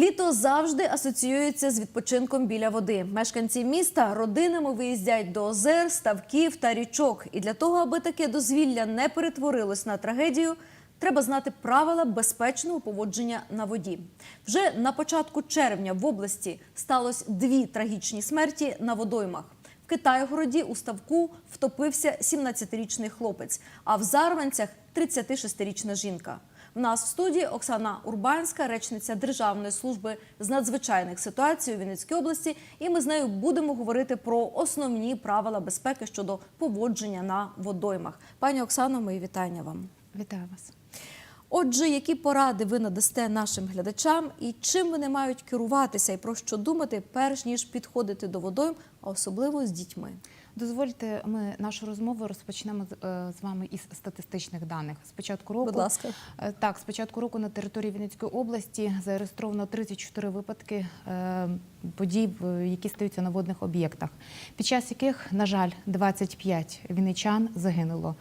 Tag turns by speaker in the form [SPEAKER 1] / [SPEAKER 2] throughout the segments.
[SPEAKER 1] Літо завжди асоціюється з відпочинком біля води. Мешканці міста родинами виїздять до озер, ставків та річок. І для того, аби таке дозвілля не перетворилось на трагедію, треба знати правила безпечного поводження на воді. Вже на початку червня в області сталося дві трагічні смерті на водоймах. В Китайгороді у ставку втопився 17-річний хлопець, а в Зарванцях 36-річна жінка. В нас в студії Оксана Урбанська, речниця Державної служби з надзвичайних ситуацій у Вінницькій області, і ми з нею будемо говорити про основні правила безпеки щодо поводження на водоймах. Пані Оксано, мої вітання вам.
[SPEAKER 2] Вітаю вас.
[SPEAKER 1] Отже, які поради ви надасте нашим глядачам і чим вони мають керуватися і про що думати, перш ніж підходити до водойм, а особливо з дітьми?
[SPEAKER 2] Дозвольте, ми нашу розмову розпочнемо з, е, вами із статистичних даних. З початку року
[SPEAKER 1] Будь ласка.
[SPEAKER 2] Е, так, з початку року на території Вінницької області зареєстровано 34 випадки е, подій, які стаються на водних об'єктах, під час яких, на жаль, 25 вінничан загинуло.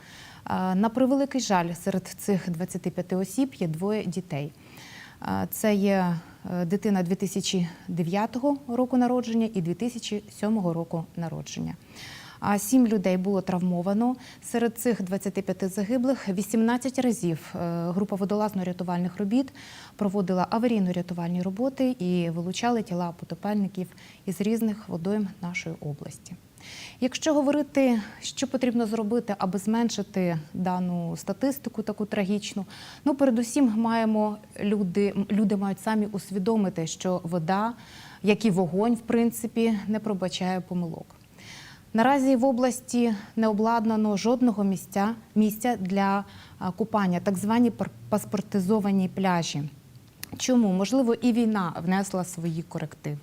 [SPEAKER 2] На превеликий жаль, серед цих 25 осіб є двоє дітей. Це є дитина 2009 року народження і 2007 року народження. А сім людей було травмовано. Серед цих 25 загиблих 18 разів е, група водолазно-рятувальних робіт проводила аварійно-рятувальні роботи і вилучали тіла потопельників із різних водойм нашої області. Якщо говорити, що потрібно зробити, аби зменшити дану статистику, таку трагічну, ну передусім маємо люди, люди мають самі усвідомити, що вода, як і вогонь, в принципі, не пробачає помилок. Наразі в області не обладнано жодного місця, місця для купання, так звані паспортизовані пляжі. Чому? Можливо, і війна внесла свої корективи.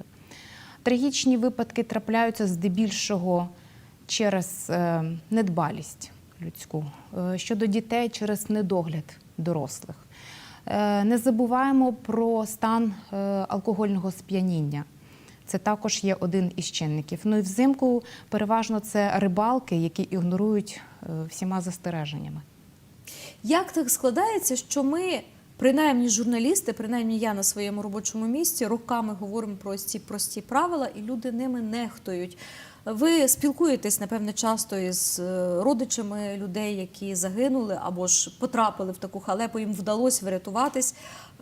[SPEAKER 2] Трагічні випадки трапляються здебільшого через е, недбалість людську, е, щодо дітей через недогляд дорослих. Е, Не забуваємо про стан алкогольного сп'яніння. Це також є один із чинників. Ну і взимку переважно це рибалки, які ігнорують е, всіма застереженнями.
[SPEAKER 1] Як так складається, що ми, принаймні журналісти, принаймні я на своєму робочому місці, роками говоримо про ці прості правила, і люди ними нехтують. Ви спілкуєтесь, напевне, часто із е, родичами людей, які загинули або ж потрапили в таку халепу, їм вдалося врятуватись.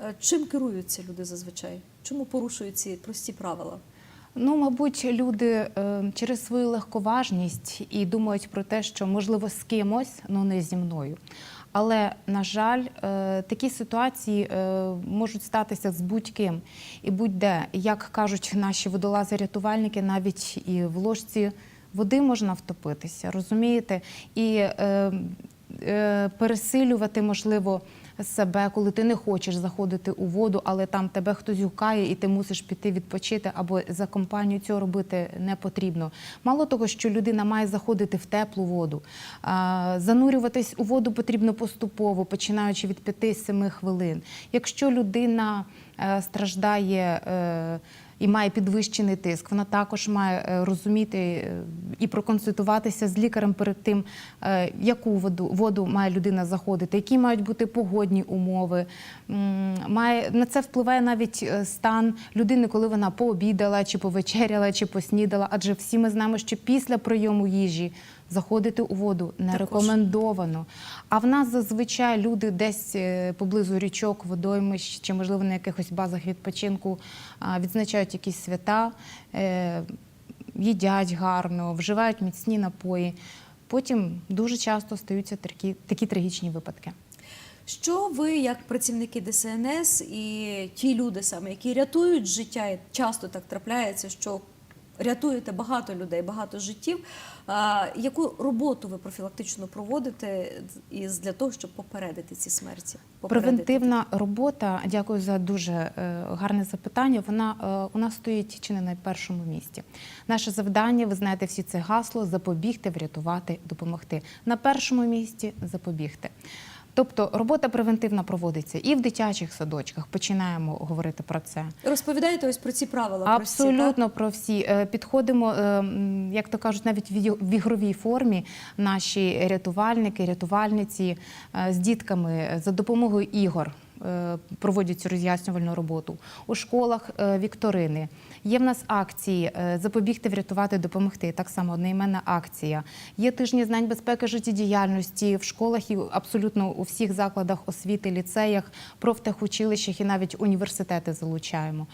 [SPEAKER 1] Е, Чим керуються люди зазвичай? Чому порушують ці прості правила?
[SPEAKER 2] Ну, мабуть, люди е, через свою легковажність і думають про те, що можливо з кимось, але не зі мною. Але на жаль, е, такі ситуації е, можуть статися з будь-ким і будь-де. Як кажуть наші водолази-рятувальники, навіть і в ложці води можна втопитися, розумієте? І е, е, пересилювати можливо себе, коли ти не хочеш заходити у воду, але там тебе хтось гукає, і ти мусиш піти відпочити, або за компанію цього робити не потрібно. Мало того, що людина має заходити в теплу воду, занурюватись у воду потрібно поступово, починаючи від 5-7 хвилин. Якщо людина е, страждає. І має підвищений тиск. Вона також має е, розуміти е, і проконсультуватися з лікарем перед тим, е, яку воду, воду має людина заходити, які мають бути погодні умови. Має, на це впливає навіть стан людини, коли вона пообідала, чи повечеряла, чи поснідала. Адже всі ми знаємо, що після прийому їжі заходити у воду не
[SPEAKER 1] Також.
[SPEAKER 2] рекомендовано. А в нас зазвичай люди десь е, поблизу річок, водоймищ чи, можливо, на якихось базах відпочинку відзначають якісь свята, е, їдять гарно, вживають міцні напої. Потім дуже часто стаються такі, такі трагічні випадки.
[SPEAKER 1] Що ви, як працівники ДСНС і ті люди саме, які рятують життя, і часто так трапляється, що рятуєте багато людей, багато життів. Яку роботу ви профілактично проводите із для того, щоб попередити ці смерті? Попередити?
[SPEAKER 2] Превентивна робота, дякую за дуже е, гарне запитання. Вона е, у нас стоїть чи не на першому місці. Наше завдання, ви знаєте, всі це гасло запобігти, врятувати, допомогти. На першому місці запобігти. Тобто робота превентивна проводиться і в дитячих садочках. Починаємо говорити про це.
[SPEAKER 1] Розповідаєте ось про ці правила. Абсолютно про
[SPEAKER 2] Абсолютно про всі Е, підходимо, е, як то кажуть, навіть в ігровій формі наші рятувальники, рятувальниці е, з дітками за допомогою ігор. Е, проводять цю роз'яснювальну роботу. У школах е, вікторини. Є в нас акції е, запобігти, врятувати, допомогти. Так само одноіменна акція. Є тижні знань безпеки життєдіяльності в школах і абсолютно у всіх закладах освіти, ліцеях, профтехучилищах і навіть університети залучаємо.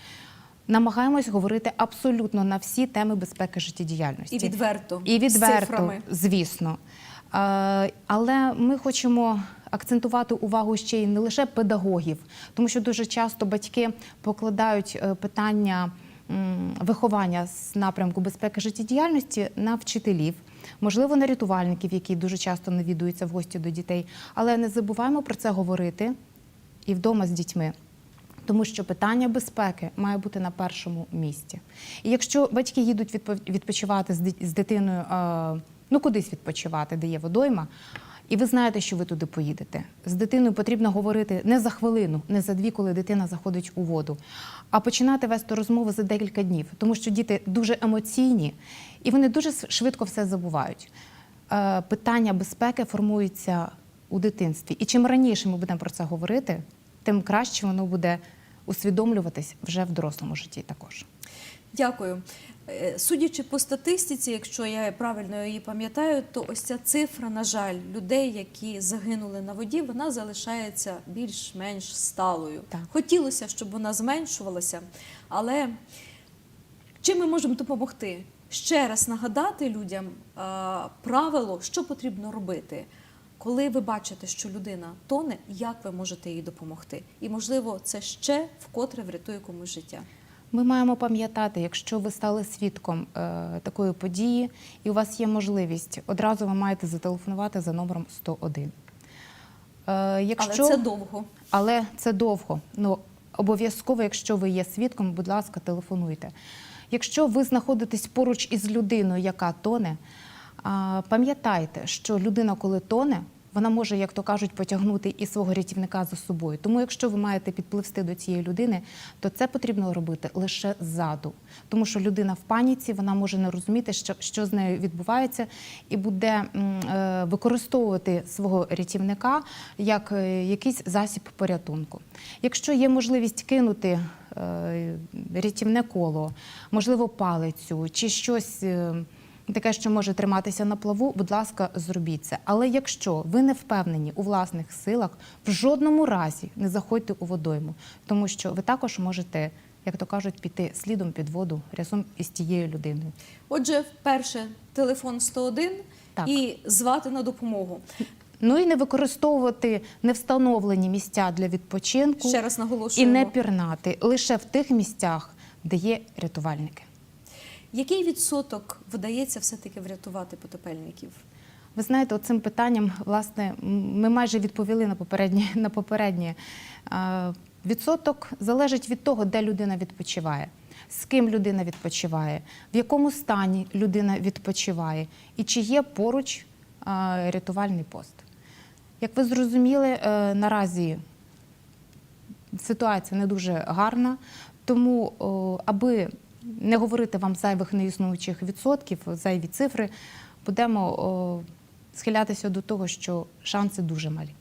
[SPEAKER 2] Намагаємось говорити абсолютно на всі теми безпеки життєдіяльності.
[SPEAKER 1] І відверто,
[SPEAKER 2] І
[SPEAKER 1] з
[SPEAKER 2] відверто,
[SPEAKER 1] цифрами.
[SPEAKER 2] звісно. Але ми хочемо акцентувати увагу ще й не лише педагогів, тому що дуже часто батьки покладають е, питання виховання з напрямку безпеки життєдіяльності на вчителів, можливо, на рятувальників, які дуже часто навідуються в гості до дітей. Але не забуваємо про це говорити і вдома з дітьми. Тому що питання безпеки має бути на першому місці. І якщо батьки їдуть відпо- відпочивати з дитиною, ну кудись відпочивати, де є водойма, і ви знаєте, що ви туди поїдете. З дитиною потрібно говорити не за хвилину, не за дві, коли дитина заходить у воду, а починати вести розмову за декілька днів, тому що діти дуже емоційні і вони дуже швидко все забувають. Е, Питання безпеки формуються у дитинстві. І чим раніше ми будемо про це говорити, тим краще воно буде усвідомлюватись вже в дорослому житті також.
[SPEAKER 1] Дякую. Е, Судячи по статистиці, якщо я правильно її пам'ятаю, то ось ця цифра, на жаль, людей, які загинули на воді, вона залишається більш-менш сталою.
[SPEAKER 2] Так.
[SPEAKER 1] Хотілося, щоб вона зменшувалася, але чим ми можемо допомогти? Ще раз нагадати людям правило, що потрібно робити. Коли ви бачите, що людина тоне, як ви можете їй допомогти? І можливо, це ще вкотре врятує комусь життя.
[SPEAKER 2] Ми маємо пам'ятати, якщо ви стали свідком е, такої події, і у вас є можливість, одразу ви маєте зателефонувати за номером 101. Е, якщо...
[SPEAKER 1] Але це довго.
[SPEAKER 2] Але це довго. Ну обов'язково, якщо ви є свідком, будь ласка, телефонуйте. Якщо ви знаходитесь поруч із людиною, яка тоне, пам'ятайте, що людина, коли тоне, вона може, як то кажуть, потягнути і свого рятівника за собою. Тому, якщо ви маєте підпливсти до цієї людини, то це потрібно робити лише ззаду. Тому що людина в паніці, вона може не розуміти, що, що з нею відбувається, і буде е, використовувати свого рятівника як е, якийсь засіб порятунку. Якщо є можливість кинути е, рятівне коло, можливо, палицю чи щось. Таке, що може триматися на плаву, будь ласка, зробіть це. Але якщо ви не впевнені у власних силах, в жодному разі не заходьте у водойму, тому що ви також можете, як то кажуть, піти слідом під воду разом із тією людиною.
[SPEAKER 1] Отже, вперше телефон 101
[SPEAKER 2] Так.
[SPEAKER 1] і звати на допомогу.
[SPEAKER 2] Ну і не використовувати невстановлені місця для відпочинку
[SPEAKER 1] Ще раз
[SPEAKER 2] і не пірнати лише в тих місцях, де є рятувальники.
[SPEAKER 1] Який відсоток вдається все-таки врятувати потопельників?
[SPEAKER 2] Ви знаєте, цим питанням, власне, ми майже відповіли на попереднє. На попереднє. Е, Відсоток залежить від того, де людина відпочиває, з ким людина відпочиває, в якому стані людина відпочиває, і чи є поруч е, рятувальний пост. Як ви зрозуміли, е, наразі ситуація не дуже гарна, тому аби не говорити вам зайвих неіснуючих відсотків, зайві цифри, будемо о, схилятися до того, що шанси дуже малі.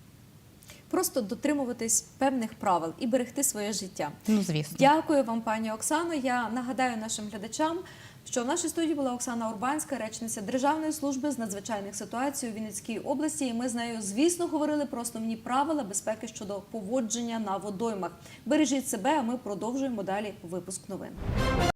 [SPEAKER 1] Просто дотримуватись певних правил і берегти своє життя.
[SPEAKER 2] Ну, звісно.
[SPEAKER 1] Дякую вам, пані Оксано. Я нагадаю нашим глядачам, що в нашій студії була Оксана Урбанська, речниця Державної служби з надзвичайних ситуацій у Вінницькій області. І ми з нею, звісно, говорили про основні правила безпеки щодо поводження на водоймах. Бережіть себе, а ми продовжуємо далі випуск новин.